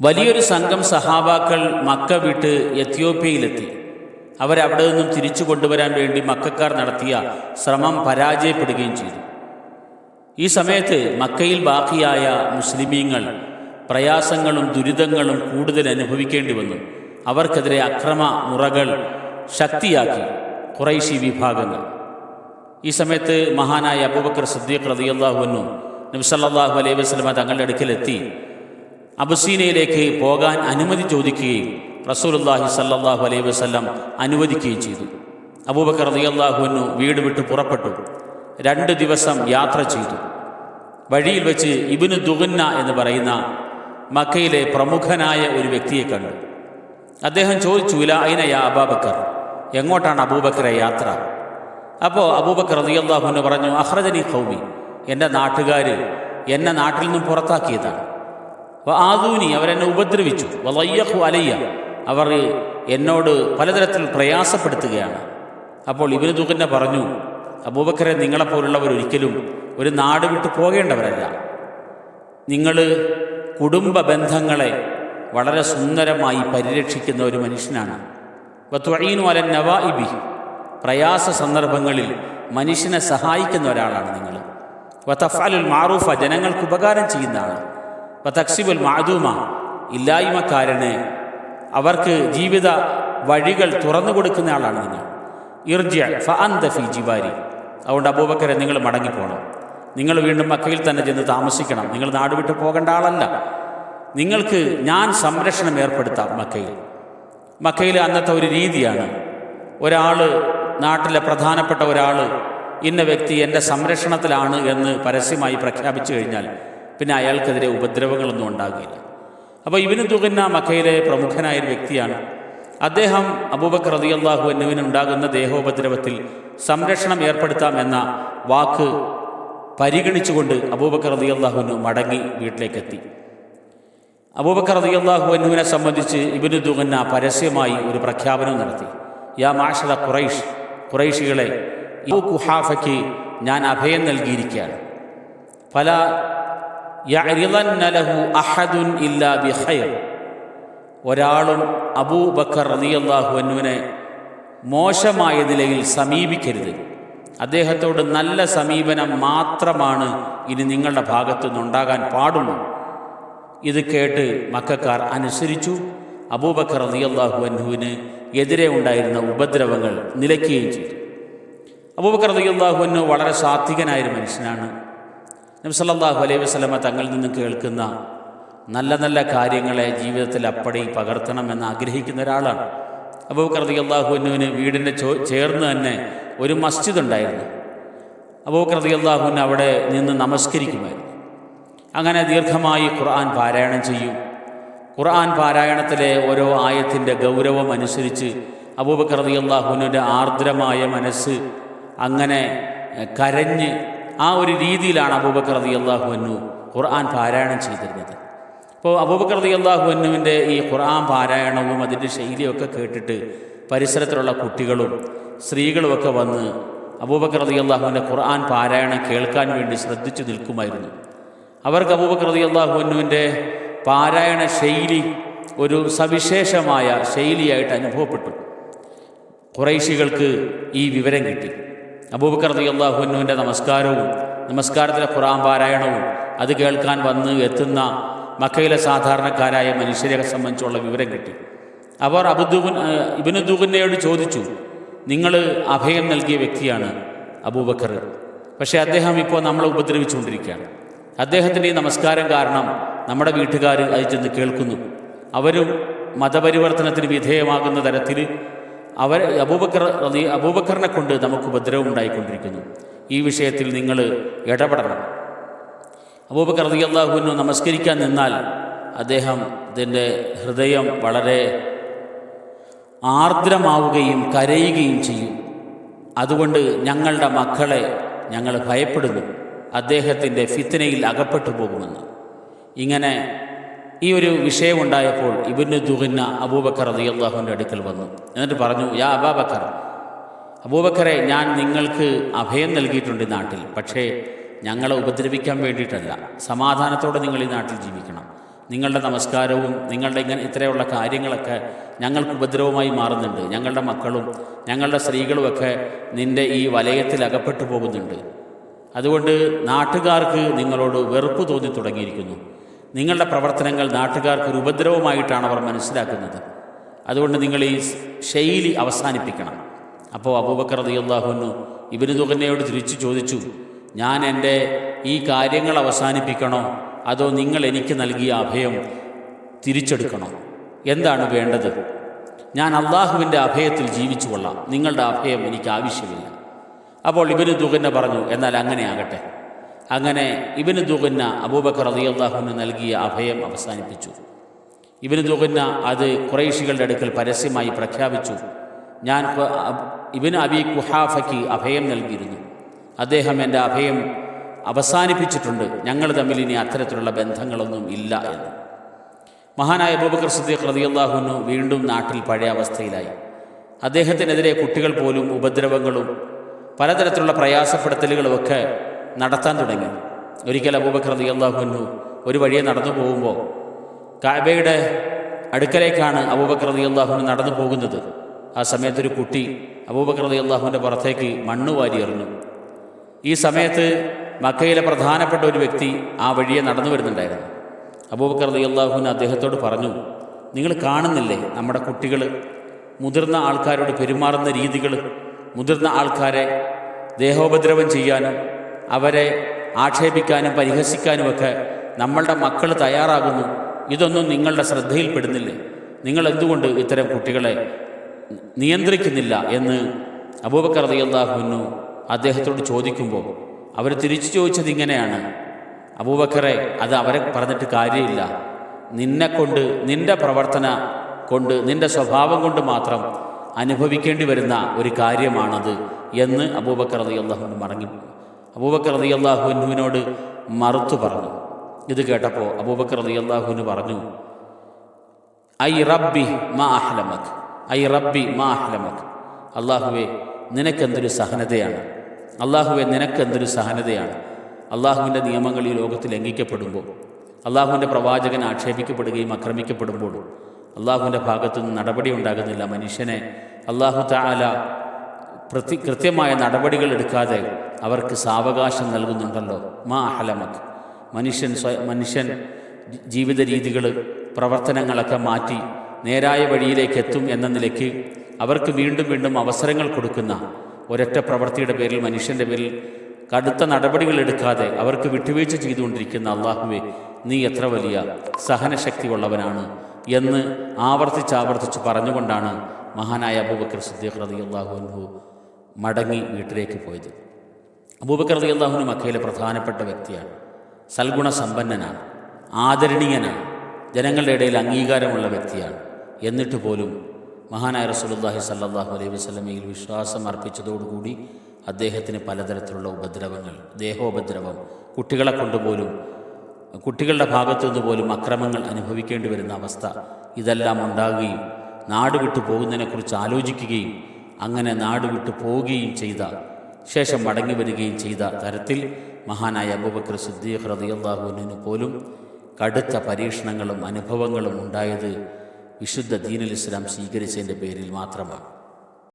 വലിയൊരു സംഘം സഹാബാക്കൾ മക്ക വിട്ട് എത്യോപ്യയിലെത്തി. അവരവിടെ നിന്നും തിരിച്ചു കൊണ്ടുവരാൻ വേണ്ടി മക്കാർ നടത്തിയ ശ്രമം പരാജയപ്പെടുകയും ചെയ്തു. ഈ സമയത്ത് മക്കയിൽ ബാക്കിയായ മുസ്ലിമീങ്ങൾ പ്രയാസങ്ങളും ദുരിതങ്ങളും കൂടുതൽ അനുഭവിക്കേണ്ടി വന്നു. അവർക്കെതിരെ അക്രമ മുറകൾ ശക്തിയാക്കി കുറൈശി വിഭാഗങ്ങൾ. ഈ സമയത്ത് മഹാനായ അബൂബക്കർ സദ്ദീഖ് റതിയല്ലാഹുവിനും നബ്സല്ലാഹു അലൈഹി വസ്ലമ തങ്ങളുടെ അടുക്കലെത്തി. അബസീനയിലേക്ക് പോകാൻ അനുമതി ചോദിക്കുകയും റസൂലുല്ലാഹി സല്ലാഹു അലൈഹി വസ്ലം അനുവദിക്കുകയും ചെയ്തു. അബൂബക്കർ റതിയല്ലാഹുവിനു വീട് വിട്ട് പുറപ്പെട്ടു. രണ്ട് ദിവസം യാത്ര ചെയ്തു. വഴിയിൽ വെച്ച് ഇബിന് ദുഗുന്ന എന്ന് പറയുന്ന മക്കയിലെ പ്രമുഖനായ ഒരു വ്യക്തിയെ കണ്ടു. അദ്ദേഹം ചോദിച്ചു ഇല അയിനയ അബാബക്കർ? എങ്ങോട്ടാണ് അബൂബക്കറെ യാത്ര? അപ്പോൾ അബൂബക്കർ റതിയല്ലാഹുവിന് പറഞ്ഞു അഹ്റജനി ഖൗമി. എന്റെ നാട്ടുകാർ എന്നെ നാട്ടിൽ നിന്നും പുറത്താക്കിയതാണ്. ആദൂനി അവരെന്നെ ഉപദ്രവിച്ചു. വലയ്യഹു അലയ്യ അവർ എന്നോട് പലതരത്തിൽ പ്രയാസപ്പെടുത്തുകയാണ്. അപ്പോൾ ഇബിന് ദുഖന്നെ പറഞ്ഞു അബൂബക്കരെ നിങ്ങളെപ്പോലുള്ളവർ ഒരിക്കലും ഒരു നാട് വിട്ടു പോകേണ്ടവരല്ല. നിങ്ങൾ കുടുംബ ബന്ധങ്ങളെ വളരെ സുന്ദരമായി പരിരക്ഷിക്കുന്ന ഒരു മനുഷ്യനാണ്. വത്വഴീനു അലൻ നവാഇബി പ്രയാസ സന്ദർഭങ്ങളിൽ മനുഷ്യനെ സഹായിക്കുന്ന ഒരാളാണ് നിങ്ങൾ. വത്തഫാലുൽ മാറൂഫ ജനങ്ങൾക്ക് ഉപകാരം ചെയ്യുന്ന ആൾ വതക്സിബുൽ മാതൂമ ഇല്ലായ്മക്കാരന്. അവർക്ക് ജീവിത വഴികൾ തുറന്നു കൊടുക്കുന്ന ആളാണ് നിങ്ങൾ. ഇർജ്യ ഫ ജിവാരി അതുകൊണ്ട് അബൂബക്കരെ നിങ്ങൾ മടങ്ങിപ്പോകണം നിങ്ങൾ വീണ്ടും മക്കയിൽ തന്നെ ചെന്ന് താമസിക്കണം. നിങ്ങൾ നാട് വിട്ടു പോകേണ്ട ആളല്ല. നിങ്ങൾക്ക് ഞാൻ സംരക്ഷണം ഏർപ്പെടുത്താം മക്കയിൽ. മക്കയിൽ അന്നത്തെ ഒരു രീതിയാണ്. ഒരാൾ നാട്ടിലെ പ്രധാനപ്പെട്ട ഒരാൾ ഇന്ന വ്യക്തി എന്റെ സംരക്ഷണത്തിലാണ് എന്ന് പരസ്യമായി പ്രഖ്യാപിച്ചു കഴിഞ്ഞാൽ പിന്നെ അയാൾക്കെതിരെ ഉപദ്രവങ്ങളൊന്നും ഉണ്ടാകില്ല. അപ്പോൾ ഇവന് തുകന്ന മക്കയിലെ പ്രമുഖനായ ഒരു വ്യക്തിയാണ്. അദ്ദേഹം അബൂബക്കർ റതിയല്ലാഹു എന്നിവനുണ്ടാകുന്ന ദേഹോപദ്രവത്തിൽ സംരക്ഷണം ഏർപ്പെടുത്താമെന്ന വാക്ക് പരിഗണിച്ചുകൊണ്ട് അബൂബക്കർ റതിയല്ലാഹുവിന് മടങ്ങി വീട്ടിലേക്കെത്തി. അബൂബക്കർ റതിയല്ലാഹു എന്നിവനെ സംബന്ധിച്ച് ഇബിനു ദുഗന്ന പരസ്യമായി ഒരു പ്രഖ്യാപനം നടത്തി. യാ മാഷത ഖുറൈഷ് ഖുറൈഷികളെ ഈ കുഹാഫയ്ക്ക് ഞാൻ അഭയം നൽകിയിരിക്കുകയാണ്. പല ഒരാളും അബൂബക്കർ റളിയല്ലാഹു അൻഹുവിനെ മോശമായ നിലയിൽ സമീപിക്കരുത്. അദ്ദേഹത്തോട് നല്ല സമീപനം മാത്രമാണ് ഇനി നിങ്ങളുടെ ഭാഗത്തു നിന്നുണ്ടാകാൻ പാടുള്ളൂ. ഇത് കേട്ട് മക്കാർ അനുസരിച്ചു. അബൂബക്കർ റളിയല്ലാഹു അൻഹുവിന് എതിരെ ഉണ്ടായിരുന്ന ഉപദ്രവങ്ങൾ നിലയ്ക്കുകയും ചെയ്തു. അബൂബക്കർ റളിയല്ലാഹു അൻഹു വളരെ സാത്വികനായൊരു മനുഷ്യനാണ്. നബി സല്ലല്ലാഹു അലൈഹി വസല്ലമ തങ്ങളിൽ നിന്ന് കേൾക്കുന്ന നല്ല നല്ല കാര്യങ്ങളെ ജീവിതത്തിൽ അപ്പടി പകർത്തണമെന്ന് ആഗ്രഹിക്കുന്ന ഒരാളാണ്. അബൂബക്കർ റളിയല്ലാഹു അൻഹുവിന് വീടിന്റെ ചോ ചേർന്ന് തന്നെ ഒരു മസ്ജിദ് ഉണ്ടായിരുന്നു. അബൂബക്കർ റളിയല്ലാഹുവിന് അവിടെ നിന്ന് നമസ്കരിക്കുമായിരുന്നു. അങ്ങനെ ദീർഘമായി ഖുർആൻ പാരായണം ചെയ്യും. ഖുർആൻ പാരായണത്തിലെ ഓരോ ആയത്തിന്റെ ഗൗരവം അനുസരിച്ച് അബൂബക്കർ റളിയല്ലാഹുവിന്റെ ആർദ്രമായ മനസ്സ് അങ്ങനെ കരഞ്ഞ് ആ ഒരു രീതിയിലാണ് അബൂബക്കർ റതി അള്ളാഹു അന്നു ഖുർആൻ പാരായണം ചെയ്തിരുന്നത്. അപ്പോൾ അബൂബക്കർ റതി അള്ളാഹു അന്നുവിന്റെ ഈ ഖുർആൻ പാരായണവും അതിന്റെ ശൈലിയൊക്കെ കേട്ടിട്ട് പരിസരത്തിലുള്ള കുട്ടികളും സ്ത്രീകളുമൊക്കെ വന്ന് അബൂബക്കർ റളിയല്ലാഹുവിന്റെ ഖുർആൻ പാരായണം കേൾക്കാൻ വേണ്ടി ശ്രദ്ധിച്ചു നിൽക്കുമായിരുന്നു. അവർക്ക് അബൂബക്കർ റളിയല്ലാഹു അൻഹുവിന്റെ പാരായണ ശൈലി ഒരു സവിശേഷമായ ശൈലിയായിട്ട് അനുഭവപ്പെട്ടു. കുറൈശികൾക്ക് ഈ വിവരം കിട്ടി. അബൂബക്കർ അലി അള്ളാഹുവിന്റെ നമസ്കാരവും നമസ്കാരത്തിലെ ഖുറാൻ പാരായണവും അത് കേൾക്കാൻ വന്ന് എത്തുന്ന മക്കയിലെ സാധാരണക്കാരായ മനുഷ്യരെ സംബന്ധിച്ചുള്ള വിവരം കിട്ടി. അവർ അബുദുബിൻ ഇബിനുദ്ദൂബിനെയോട് ചോദിച്ചു നിങ്ങൾ അഭയം നൽകിയ വ്യക്തിയാണ് അബൂബക്കർ. പക്ഷേ അദ്ദേഹം ഇപ്പോൾ നമ്മളെ ഉപദ്രവിച്ചുകൊണ്ടിരിക്കുകയാണ്. അദ്ദേഹത്തിന്റെ ഈ നമസ്കാരം കാരണം നമ്മുടെ വീട്ടുകാർ അത് ചെന്ന് കേൾക്കുന്നു. അവരും മതപരിവർത്തനത്തിന് വിധേയമാകുന്ന തരത്തിൽ അവർ അബൂബക്കർ അബൂബക്കറിനെ കൊണ്ട് നമുക്ക് ഉപദ്രവം ഉണ്ടായിക്കൊണ്ടിരിക്കുന്നു. ഈ വിഷയത്തിൽ നിങ്ങൾ ഇടപെടണം. അബൂബക്കർ അള്ളാഹുവിനു നമസ്കരിക്കാൻ നിന്നാൽ അദ്ദേഹം ഇതിന്റെ ഹൃദയം വളരെ ആർദ്രമാവുകയും കരയുകയും ചെയ്യും. അതുകൊണ്ട് ഞങ്ങളുടെ മക്കളെ ഞങ്ങൾ ഭയപ്പെടുന്നു. അദ്ദേഹത്തിന്റെ ഫിത്തനയിൽ അകപ്പെട്ടു പോകുമെന്ന്. ഇങ്ങനെ ഈ ഒരു വിഷയമുണ്ടായപ്പോൾ ഇബിന് ദുഹിന്ന അബൂബക്കർ റളിയല്ലാഹുവിന്റെ അടുക്കൽ വന്നു. എന്നിട്ട് പറഞ്ഞു യാ അബാബക്കർ അബൂബക്കറെ ഞാൻ നിങ്ങൾക്ക് അഭയം നൽകിയിട്ടുണ്ട് നാട്ടിൽ. പക്ഷേ ഞങ്ങളെ ഉപദ്രവിക്കാൻ വേണ്ടിയിട്ടല്ല. സമാധാനത്തോടെ നിങ്ങൾ ഈ നാട്ടിൽ ജീവിക്കണം. നിങ്ങളുടെ നമസ്കാരവും നിങ്ങളുടെ ഇങ്ങനെ ഇത്രയുള്ള കാര്യങ്ങളൊക്കെ ഞങ്ങൾക്ക് ഉപദ്രവമായി മാറുന്നുണ്ട്. ഞങ്ങളുടെ മക്കളും ഞങ്ങളുടെ സ്ത്രീകളുമൊക്കെ നിന്റെ ഈ വലയത്തിൽ അകപ്പെട്ടു പോകുന്നുണ്ട്. അതുകൊണ്ട് നാട്ടുകാർക്ക് നിങ്ങളോട് വെറുപ്പ് തോന്നി തുടങ്ങിയിരിക്കുന്നു. നിങ്ങളുടെ പ്രവർത്തനങ്ങൾ നാട്ടുകാർക്ക് ഒരു ഉപദ്രവമായിട്ടാണ് അവർ മനസ്സിലാക്കുന്നത്. അതുകൊണ്ട് നിങ്ങൾ ഈ ശൈലി അവസാനിപ്പിക്കണം. അപ്പോൾ അബൂബക്കർ അള്ളാഹുനു ഇബിന് തുകന്നയോട് തിരിച്ചു ചോദിച്ചു ഞാൻ എന്റെ ഈ കാര്യങ്ങൾ അവസാനിപ്പിക്കണോ? അതോ നിങ്ങൾ എനിക്ക് നൽകിയ അഭയം തിരിച്ചെടുക്കണോ? എന്താണ് വേണ്ടത്? ഞാൻ അള്ളാഹുവിന്റെ അഭയത്തിൽ ജീവിച്ചു കൊള്ളാം. നിങ്ങളുടെ അഭയം എനിക്ക് ആവശ്യമില്ല. അപ്പോൾ ഇബിന് തുകന്നെ പറഞ്ഞു എന്നാൽ അങ്ങനെ ആകട്ടെ. അങ്ങനെ ഇബിന് തുകന്ന അബൂബക്കർ റളിയല്ലാഹുവിന് നൽകിയ അഭയം അവസാനിപ്പിച്ചു. ഇബിന് തുകന്ന അത് കുറേശികളുടെ അടുക്കൽ പരസ്യമായി പ്രഖ്യാപിച്ചു. ഞാൻ ഇബിന് അബി കുഹാഫയ്ക്ക് അഭയം നൽകിയിരുന്നു. അദ്ദേഹം എന്റെ അഭയം അവസാനിപ്പിച്ചിട്ടുണ്ട്. ഞങ്ങൾ തമ്മിൽ ഇനി അത്തരത്തിലുള്ള ബന്ധങ്ങളൊന്നും ഇല്ല എന്ന്. മഹാനായ അബൂബക്കർ സിദ്ദീഖ് റളിയല്ലാഹുവിനു വീണ്ടും നാട്ടിൽ പഴയ അവസ്ഥയിലായി. അദ്ദേഹത്തിനെതിരെ കുട്ടികൾ പോലും ഉപദ്രവങ്ങളും പലതരത്തിലുള്ള പ്രയാസപ്പെടുത്തലുകളുമൊക്കെ നടത്താൻ തുടങ്ങി. ഒരിക്കൽ അബൂബക്കർ റളിയല്ലാഹുവിനു ഒരു വഴിയെ നടന്നു പോകുമ്പോൾ കാബയുടെ അടുക്കലേക്കാണ് അബൂബക്കർ റളിയല്ലാഹുവിന് നടന്നു പോകുന്നത്. ആ സമയത്തൊരു കുട്ടി അബൂബക്കർ റളിയല്ലാഹുവിന്റെ പുറത്തേക്ക് മണ്ണ് വാരി എറിഞ്ഞു. ഈ സമയത്ത് മക്കയിലെ പ്രധാനപ്പെട്ട ഒരു വ്യക്തി ആ വഴിയെ നടന്നു വരുന്നുണ്ടായിരുന്നു. അബൂബക്കർ റളിയല്ലാഹുവിന് അദ്ദേഹത്തോട് പറഞ്ഞു നിങ്ങൾ കാണുന്നില്ലേ നമ്മുടെ കുട്ടികൾ മുതിർന്ന ആൾക്കാരോട് പെരുമാറുന്ന രീതികൾ മുതിർന്ന ആൾക്കാരെ ദേഹോപദ്രവം ചെയ്യാനും അവരെ ആക്ഷേപിക്കാനും പരിഹസിക്കാനുമൊക്കെ നമ്മളുടെ മക്കൾ തയ്യാറാകുന്നു. ഇതൊന്നും നിങ്ങളുടെ ശ്രദ്ധയിൽപ്പെടുന്നില്ലേ? നിങ്ങൾ എന്തുകൊണ്ട് ഇത്തരം കുട്ടികളെ നിയന്ത്രിക്കുന്നില്ല എന്ന് അബൂബക്കർ റളിയല്ലാഹുവിനു അദ്ദേഹത്തോട് ചോദിക്കുമ്പോൾ അവർ തിരിച്ചു ചോദിച്ചത് ഇങ്ങനെയാണ്. അബൂബക്കറെ അത് അവരെ പറഞ്ഞിട്ട് കാര്യമില്ല. നിന്നെ കൊണ്ട് നിന്റെ പ്രവർത്തന കൊണ്ട് നിന്റെ സ്വഭാവം കൊണ്ട് മാത്രം അനുഭവിക്കേണ്ടി വരുന്ന ഒരു കാര്യമാണത് എന്ന് അബൂബക്കർ റളിയല്ലാഹു മടങ്ങി അബൂബക്കർ റളിയല്ലാഹുവിനോട് മറുത്തു പറഞ്ഞു. ഇത് കേട്ടപ്പോൾ അബൂബക്കർ റളിയല്ലാഹുവിന് പറഞ്ഞു ഐ റബ്ബി മാ അഹ്ലമക് ഐ റബ്ബി മാ അഹ്ലമക്. അള്ളാഹുവെ നിനക്കെന്തൊരു സഹനതയാണ്? അള്ളാഹുവെ നിനക്കെന്തൊരു സഹനതയാണ്? അള്ളാഹുവിന്റെ നിയമങ്ങൾ ഈ ലോകത്ത് ലംഘിക്കപ്പെടുമ്പോൾ അള്ളാഹുവിന്റെ പ്രവാചകൻ ആക്ഷേപിക്കപ്പെടുകയും ആക്രമിക്കപ്പെടുമ്പോഴും അള്ളാഹുവിന്റെ ഭാഗത്തുനിന്ന് നടപടി ഉണ്ടാകുന്നില്ല മനുഷ്യനെ. അള്ളാഹു താല പ്രതി കൃത്യമായ നടപടികൾ എടുക്കാതെ അവർക്ക് സാവകാശം നൽകുന്നുണ്ടല്ലോ. മാ അഹലമക്. മനുഷ്യൻ മനുഷ്യൻ ജീവിത രീതികൾ പ്രവർത്തനങ്ങളൊക്കെ മാറ്റി നേരായ വഴിയിലേക്ക് എത്തും എന്ന നിലയ്ക്ക് അവർക്ക് വീണ്ടും വീണ്ടും അവസരങ്ങൾ കൊടുക്കുന്ന ഒരൊറ്റ പ്രവൃത്തിയുടെ പേരിൽ മനുഷ്യന്റെ പേരിൽ കടുത്ത നടപടികൾ എടുക്കാതെ അവർക്ക് വിട്ടുവീഴ്ച ചെയ്തുകൊണ്ടിരിക്കുന്ന അള്ളാഹുവെ നീ എത്ര വലിയ സഹനശക്തി ഉള്ളവനാണ് എന്ന് ആവർത്തിച്ചാവർത്തിച്ച് ആവർത്തിച്ച് പറഞ്ഞുകൊണ്ടാണ് മഹാനായ അബൂബക്കർ സിദ്ദീഖ് റതി അള്ളാഹു മടങ്ങി വീട്ടിലേക്ക് പോയത്. അബൂബക്കർ റതി അള്ളാഹുന് മക്കയിലെ പ്രധാനപ്പെട്ട വ്യക്തിയാണ്. സൽഗുണസമ്പന്നനാണ്. ആദരണീയനാണ്. ജനങ്ങളുടെ ഇടയിൽ അംഗീകാരമുള്ള വ്യക്തിയാണ്. എന്നിട്ട് പോലും മഹാനായ റസൂലുള്ളാഹി സല്ലാഹു അലൈഹി വസ്ലമയിൽ വിശ്വാസം അർപ്പിച്ചതോടുകൂടി അദ്ദേഹത്തിന് പലതരത്തിലുള്ള ഉപദ്രവങ്ങൾ ദേഹോപദ്രവം കുട്ടികളെ കൊണ്ടുപോലും കുട്ടികളുടെ ഭാഗത്തു നിന്ന് പോലും അക്രമങ്ങൾ അനുഭവിക്കേണ്ടി വരുന്ന അവസ്ഥ ഇതെല്ലാം ഉണ്ടാകുകയും നാട് വിട്ടു പോകുന്നതിനെക്കുറിച്ച് ആലോചിക്കുകയും അങ്ങനെ നാട് വിട്ടു പോവുകയും ചെയ്ത ശേഷം മടങ്ങി വരികയും ചെയ്ത തരത്തിൽ മഹാനായ അബൂബക്കർ സിദ്ദീഖ് റളിയല്ലാഹുവിന് പോലും കടുത്ത പരീക്ഷണങ്ങളും അനുഭവങ്ങളും ഉണ്ടായത് വിശുദ്ധ ദീനുൽ ഇസ്ലാം സ്വീകരിച്ചതിന്റെ പേരിൽ മാത്രമാണ്.